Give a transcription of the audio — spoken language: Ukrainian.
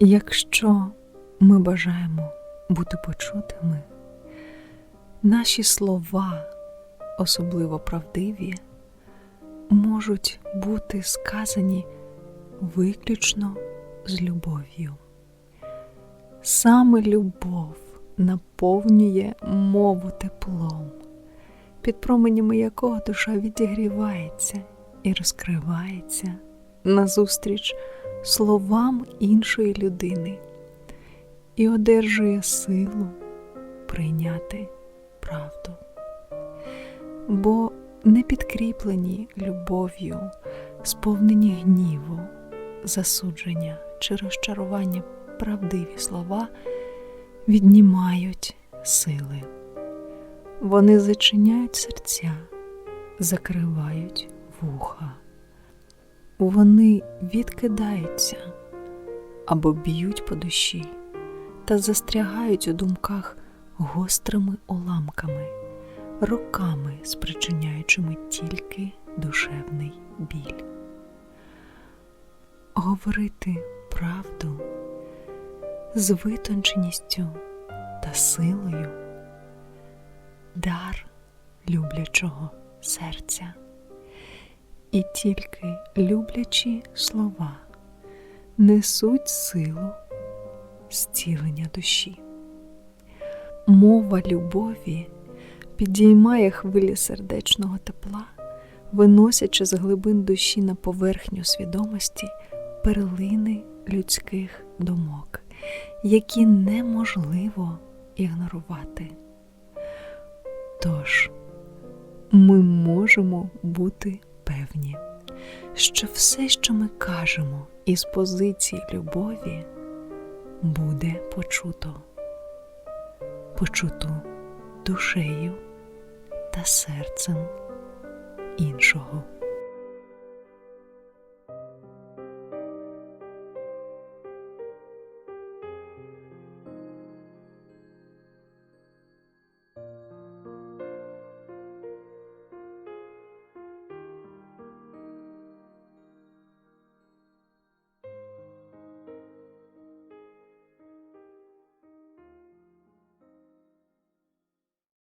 Якщо ми бажаємо бути почутими, наші слова, особливо правдиві, можуть бути сказані виключно з любов'ю. Саме любов наповнює мову теплом, під променями якого душа відігрівається і розкривається назустріч словам іншої людини і одержує силу прийняти правду. Бо не підкріплені любов'ю, сповнені гніву, засудження чи розчарування правдиві слова віднімають сили. Вони зачиняють серця, закривають вуха. Вони відкидаються або б'ють по душі та застрягають у думках гострими уламками, роками спричиняючими тільки душевний біль. Говорити правду з витонченістю та силою дар люблячого серця. І тільки люблячі слова несуть силу зцілення душі. Мова любові підіймає хвилі сердечного тепла, виносячи з глибин душі на поверхню свідомості перлини людських думок, які неможливо ігнорувати. Тож ми можемо бути певні, що все, що ми кажемо із позиції любові, буде почуто, почуто душею та серцем іншого.